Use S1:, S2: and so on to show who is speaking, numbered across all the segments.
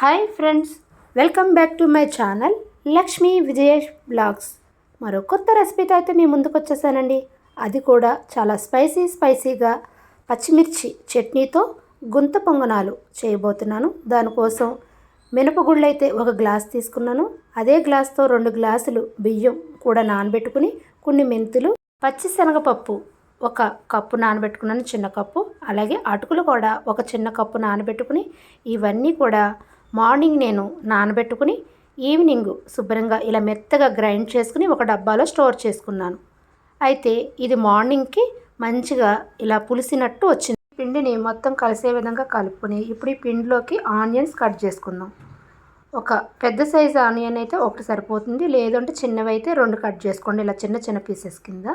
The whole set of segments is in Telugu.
S1: Hi friends welcome back to my channel Lakshmi Vijayesh vlogs. మరో కొత్త రెసిపీతో అయితే మీ ముందుకు వచ్చేసానండి. అది కూడా చాలా స్పైసీ స్పైసీగా పచ్చిమిర్చి చట్నీతో గుంత పొంగనాలు చేయబోతున్నాను. దానికోసం మినపగుళ్ళు అయితే ఒక గ్లాస్ తీసుకున్నాను. అదే గ్లాస్తో రెండు గ్లాసులు బియ్యం కూడా నానబెట్టుకుని కొన్ని మెంతులు పచ్చిశనగపప్పు ఒక కప్పు నానబెట్టుకున్నాను చిన్న కప్పు. అలాగే అటుకులు కూడా ఒక చిన్న కప్పు నానబెట్టుకుని ఇవన్నీ కూడా మార్నింగ్ నేను నానబెట్టుకుని ఈవినింగ్ శుభ్రంగా ఇలా మెత్తగా గ్రైండ్ చేసుకుని ఒక డబ్బాలో స్టోర్ చేసుకున్నాను. అయితే ఇది మార్నింగ్కి మంచిగా ఇలా పులిసినట్టు వచ్చింది. పిండిని మొత్తం కలిసే విధంగా కలుపుకొని ఇప్పుడు ఈ పిండిలోకి ఆనియన్స్ కట్ చేసుకుందాం. ఒక పెద్ద సైజు ఆనియన్ అయితే ఒకటి సరిపోతుంది. లేదంటే చిన్నవి అయితే రెండు కట్ చేసుకోండి. ఇలా చిన్న చిన్న పీసెస్ కింద.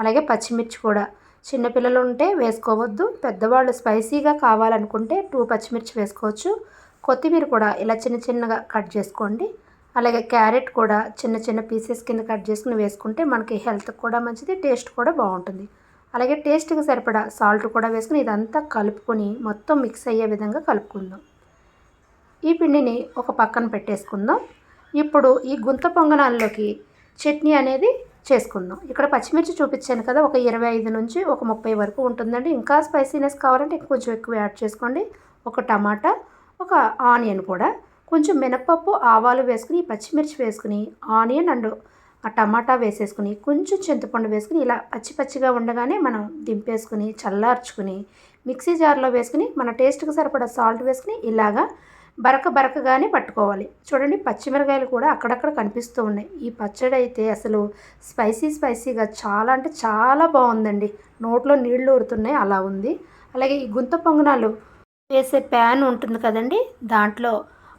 S1: అలాగే పచ్చిమిర్చి కూడా. చిన్నపిల్లలు ఉంటే వేసుకోవద్దు. పెద్దవాళ్ళు స్పైసీగా కావాలనుకుంటే టూ పచ్చిమిర్చి వేసుకోవచ్చు. కొత్తిమీర కూడా ఇలా చిన్న చిన్నగా కట్ చేసుకోండి. అలాగే క్యారెట్ కూడా చిన్న చిన్న పీసెస్ కింద కట్ చేసుకుని వేసుకుంటే మనకి హెల్త్ కూడా మంచిది టేస్ట్ కూడా బాగుంటుంది. అలాగే టేస్ట్కి సరిపడా సాల్ట్ కూడా వేసుకుని ఇదంతా కలుపుకొని మొత్తం మిక్స్ అయ్యే విధంగా కలుపుకుందాం. ఈ పిండిని ఒక పక్కన పెట్టేసుకుందాం. ఇప్పుడు ఈ గుంత పొంగనాల్లోకి చట్నీ అనేది చేసుకుందాం. ఇక్కడ పచ్చిమిర్చి చూపించాను కదా ఒక ఇరవై ఐదు నుంచి ఒక ముప్పై వరకు ఉంటుందండి. ఇంకా స్పైసీనెస్ కావాలంటే కొంచెం ఎక్కువ యాడ్ చేసుకోండి. ఒక టమాటా ఒక ఆనియన్ కూడా కొంచెం మినపప్పు ఆవాలు వేసుకుని పచ్చిమిర్చి వేసుకుని ఆనియన్ అండ్ ఆ టమాటా వేసేసుకుని కొంచెం చింతపండు వేసుకుని ఇలా పచ్చి పచ్చిగా ఉండగానే మనం దింపేసుకుని చల్లార్చుకుని మిక్సీ జార్లో వేసుకుని మన టేస్ట్కి సరిపడా సాల్ట్ వేసుకుని ఇలాగా బరక బరకగానే పట్టుకోవాలి. చూడండి పచ్చిమిరకాయలు కూడా అక్కడక్కడ కనిపిస్తూ ఉన్నాయి. ఈ పచ్చడి అయితే అసలు స్పైసీ స్పైసీగా చాలా అంటే చాలా బాగుందండి. నోట్లో నీళ్ళు ఊరుతున్నాయి అలా ఉంది. అలాగే ఈ గుంత పొంగనాలు వేసే ప్యాన్ ఉంటుంది కదండి దాంట్లో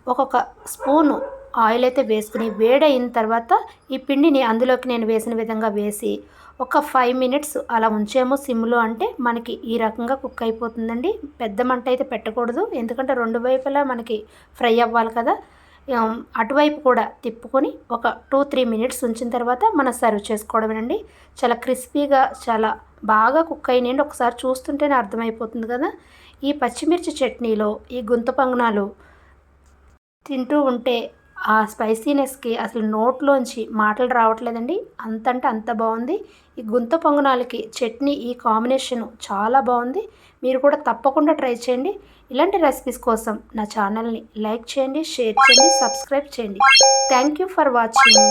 S1: ఒక్కొక్క స్పూను ఆయిల్ అయితే వేసుకుని వేడైన తర్వాత ఈ పిండిని అందులోకి నేను వేసిన విధంగా వేసి ఒక ఫైవ్ మినిట్స్ అలా ఉంచేమో సిమ్లో అంటే మనకి ఈ రకంగా కుక్ అయిపోతుందండి. పెద్ద మంట అయితే పెట్టకూడదు ఎందుకంటే రెండు వైపులా మనకి ఫ్రై అవ్వాలి కదా. అటువైపు కూడా తిప్పుకొని ఒక టూ త్రీ మినిట్స్ ఉంచిన తర్వాత మనం సర్వ్ చేసుకోవడమేనండి. చాలా క్రిస్పీగా చాలా బాగా కుక్ అయినండి ఒకసారి చూస్తుంటేనే అర్థమైపోతుంది కదా. ఈ పచ్చిమిర్చి చట్నీలో ఈ గుంత పంగనాలు తింటూ ఉంటే ఆ స్పైసీనెస్కి అసలు నోట్లోంచి మాటలు రావట్లేదండి. అంతంటే అంత బాగుంది ఈ గుంత పొంగనాలకి చట్నీ ఈ కాంబినేషన్ చాలా బాగుంది మీరు కూడా తప్పకుండా ట్రై చేయండి. ఇలాంటి రెసిపీస్ కోసం నా ఛానల్ని లైక్ చేయండి షేర్ చేయండి సబ్స్క్రైబ్ చేయండి. Thank you for watching.